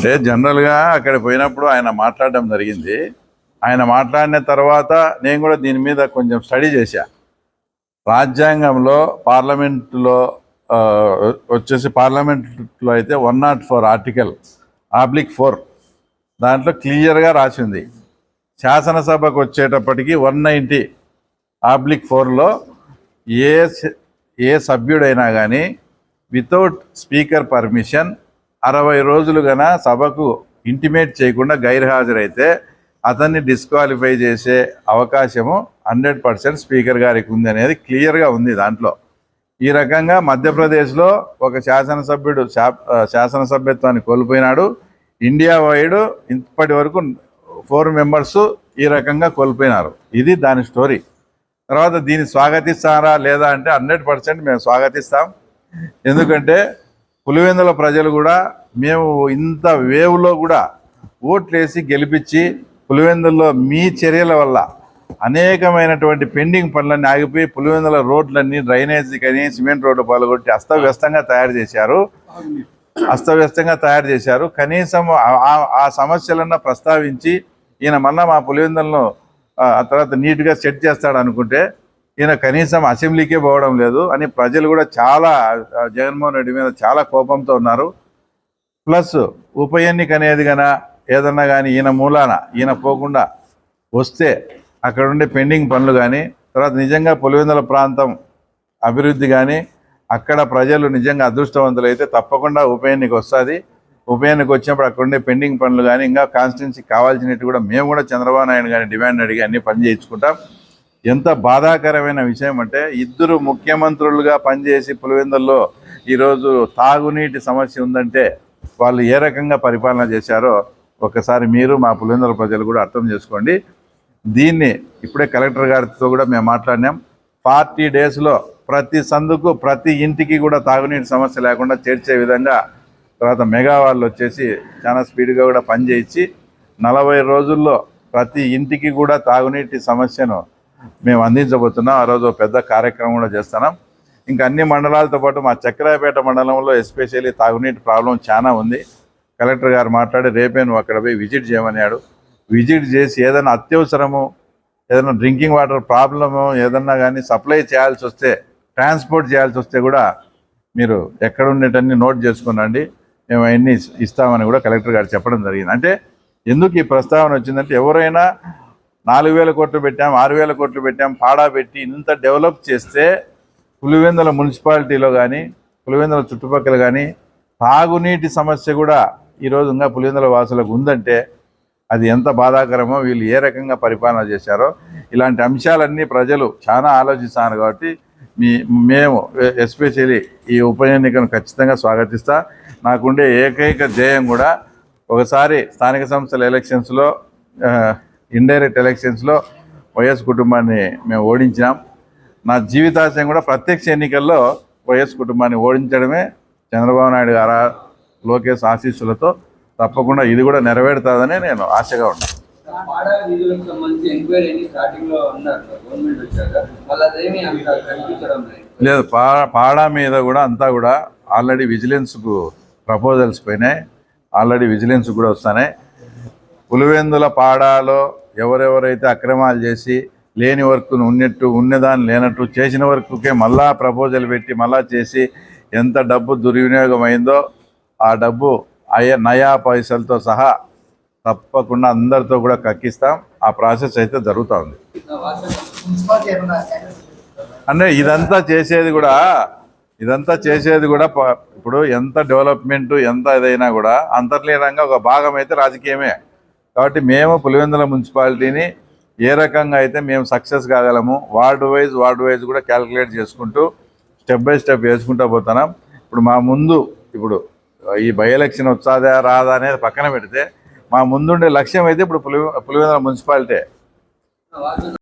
అంటే జనరల్గా అక్కడ పోయినప్పుడు ఆయన మాట్లాడడం జరిగింది. ఆయన మాట్లాడిన తర్వాత నేను కూడా దీని మీద కొంచెం స్టడీ చేశా. రాజ్యాంగంలో పార్లమెంటులో వచ్చేసి పార్లమెంట్లో అయితే one not four article oblique four దాంట్లో క్లియర్గా రాసింది. శాసనసభకు వచ్చేటప్పటికి వన్ నైంటీ ఆబ్లిక్ ఫోర్లో ఏ స- ఏ సభ్యుడైనా కానీ వితౌట్ స్పీకర్ పర్మిషన్ అరవై రోజులు గన సభకు ఇంటిమేట్ చేయకుండా గైర్హాజరైతే అతన్ని డిస్క్వాలిఫై చేసే అవకాశము హండ్రెడ్ పర్సెంట్ స్పీకర్ గారికి ఉంది అనేది క్లియర్గా ఉంది దాంట్లో. ఈ రకంగా మధ్యప్రదేశ్లో ఒక శాసనసభ్యుడు శా- శాసనసభ్యత్వాన్ని కోల్పోయినాడు. ఇండియా వైడ్ ఇప్పటి వరకు ఫోర్ మెంబర్స్ ఈ రకంగా కోల్పోయినారు. ఇది దాని స్టోరీ. తర్వాత దీన్ని స్వాగతిస్తారా లేదా అంటే హండ్రెడ్ పర్సెంట్ మేము స్వాగతిస్తాం. ఎందుకంటే పులివెందుల ప్రజలు కూడా మేము ఇంత వేవ్లో కూడా ఓట్లేసి గెలిపించి పులివెందుల్లో మీ చర్యల వల్ల అనేకమైనటువంటి పెండింగ్ పనులన్నీ ఆగిపోయి పులివెందుల రోడ్లన్నీ డ్రైనేజీ కానీ సిమెంట్ రోడ్డు పాల్గొట్టి అస్తవ్యస్తంగా తయారు చేశారు. అస్తవ్యస్తంగా తయారు చేశారు. కనీసం ఆ- ఆ- ప్రస్తావించి ఈయన మళ్ళా మా పులివెందులను ఆ తర్వాత నీట్గా సెట్ చేస్తాడు అనుకుంటే ఈయన కనీసం అసెంబ్లీకే పోవడం లేదు అని ప్రజలు కూడా చాలా జగన్మోహన్ రెడ్డి మీద చాలా కోపంతో ఉన్నారు. ప్లస్ ఉప ఎన్నిక అనేది గన ఏదన్నా కానీ ఈయన మూలాన ఈయన పోకుండా వస్తే అక్కడ ఉండే పెండింగ్ పనులు కానీ తర్వాత నిజంగా పులివెందుల ప్రాంతం అభివృద్ధి కానీ అక్కడ ప్రజలు నిజంగా అదృష్టవంతులైతే తప్పకుండా ఉప ఎన్నిక వస్తుంది. ఉప ఎన్నిక వచ్చినప్పుడు అక్కడ ఉండే పెండింగ్ పనులు కానీ ఇంకా కాన్స్టిట్యున్సీ కావాల్సినట్టు కూడా మేము కూడా చంద్రబాబు నాయుడు గారిని డిమాండ్ అడిగి అన్ని పని చేయించుకుంటాం. ఎంత బాధాకరమైన విషయం అంటే ఇద్దరు ముఖ్యమంత్రులుగా పనిచేసి పులివెందుల్లో ఈరోజు తాగునీటి సమస్య ఉందంటే వాళ్ళు ఏ రకంగా పరిపాలన చేశారో ఒకసారి మీరు మా పులివెందుల ప్రజలు కూడా అర్థం చేసుకోండి. దీన్ని ఇప్పుడే కలెక్టర్ గారితో కూడా మేము మాట్లాడినాం. ఫార్టీ డేస్లో ప్రతి సందుకు ప్రతి ఇంటికి కూడా తాగునీటి సమస్య లేకుండా చేర్చే విధంగా తర్వాత మెగా వాళ్ళు వచ్చేసి చాలా స్పీడ్గా కూడా పనిచేయించి నలభై రోజుల్లో ప్రతి ఇంటికి కూడా తాగునీటి సమస్యను మేము అందించబోతున్నాం ఆ రోజు పెద్ద కార్యక్రమం కూడా చేస్తున్నాం. ఇంకా అన్ని మండలాలతో పాటు మా చక్రాయపేట మండలంలో ఎస్పెషల్లీ తాగునీటి ప్రాబ్లం చాలా ఉంది. కలెక్టర్ గారు మాట్లాడి రేపే నువ్వు అక్కడ పోయి విజిట్ చేయమన్నాడు. విజిట్ చేసి ఏదైనా అత్యవసరము ఏదైనా డ్రింకింగ్ వాటర్ ప్రాబ్లము ఏదన్నా కానీ సప్లై చేయాల్సి వస్తే ట్రాన్స్పోర్ట్ చేయాల్సి వస్తే కూడా మీరు ఎక్కడ ఉండేటన్ని నోట్ చేసుకునండి. మేము అవన్నీ ఇస్తామని కూడా కలెక్టర్ గారు చెప్పడం జరిగింది. అంటే ఎందుకు ఈ ప్రస్తావన వచ్చిందంటే ఎవరైనా నాలుగు వేల కోట్లు పెట్టాం ఆరు వేల కోట్లు పెట్టాం పాడా పెట్టి ఇంత డెవలప్ చేస్తే పులివెందుల మున్సిపాలిటీలో కానీ పులివెందుల చుట్టుపక్కల కానీ తాగునీటి సమస్య కూడా ఈరోజు ఇంకా పులివెందుల వాసులకు ఉందంటే అది ఎంత బాధాకరమో వీళ్ళు ఏ రకంగా పరిపాలన చేశారో. ఇలాంటి అంశాలన్నీ ప్రజలు చాలా ఆలోచిస్తాను కాబట్టి మీ మేము ఎస్పెషలీ ఈ ఉప ఎన్నికను ఖచ్చితంగా స్వాగతిస్తా. నాకుండే ఏకైక ధ్యేయం కూడా ఒకసారి స్థానిక సంస్థల ఎలక్షన్స్లో ఇండైరెక్ట్ ఎలక్షన్స్లో వైఎస్ కుటుంబాన్ని మేము ఓడించినాం. నా జీవితాశయం కూడా ప్రత్యక్ష ఎన్నికల్లో వైఎస్ కుటుంబాన్ని ఓడించడమే చంద్రబాబు నాయుడు గారు లోకేష్ ఆశీస్సులతో తప్పకుండా ఇది కూడా నెరవేరుతుందని నేను ఆశగా ఉన్నాను. లేదు. పా పాడా మీద కూడా అంతా కూడా ఆల్రెడీ విజిలెన్స్కు ప్రపోజల్స్ పోయినాయి. ఆల్రెడీ విజిలెన్స్ కూడా వస్తున్నాయి. పులివెందుల పాడాలో ఎవరెవరైతే అక్రమాలు చేసి లేని వర్క్ను ఉన్నట్టు ఉన్నదాన్ని లేనట్టు చేసిన వర్క్కే మళ్ళా ప్రపోజల్ పెట్టి మళ్ళా చేసి ఎంత డబ్బు దుర్వినియోగం అయిందో ఆ డబ్బు అయ్యే నయా పైసలతో సహా తప్పకుండా అందరితో కూడా కక్కిస్తాం. ఆ ప్రాసెస్ అయితే జరుగుతూ ఉంది అంటే ఇదంతా చేసేది కూడా ఇదంతా చేసేది కూడా ఇప్పుడు ఎంత డెవలప్మెంట్ ఎంత ఇదైనా కూడా అంతర్లీనంగా ఒక భాగం అయితే రాజకీయమే. కాబట్టి మేము పులివెందుల మున్సిపాలిటీని ఏ రకంగా అయితే మేము సక్సెస్ కాగలము వార్డు వైజ్ వార్డు వైజ్ కూడా క్యాలిక్యులేట్ చేసుకుంటూ స్టెప్ బై స్టెప్ వేసుకుంటూ పోతున్నాం. ఇప్పుడు మా ముందు ఇప్పుడు ఈ బై ఎలక్షన్ వచ్చాదా రాదా అనేది పక్కన పెడితే మా ముందుండే లక్ష్యం అయితే ఇప్పుడు పులి పులివెందుల మున్సిపాలిటీ.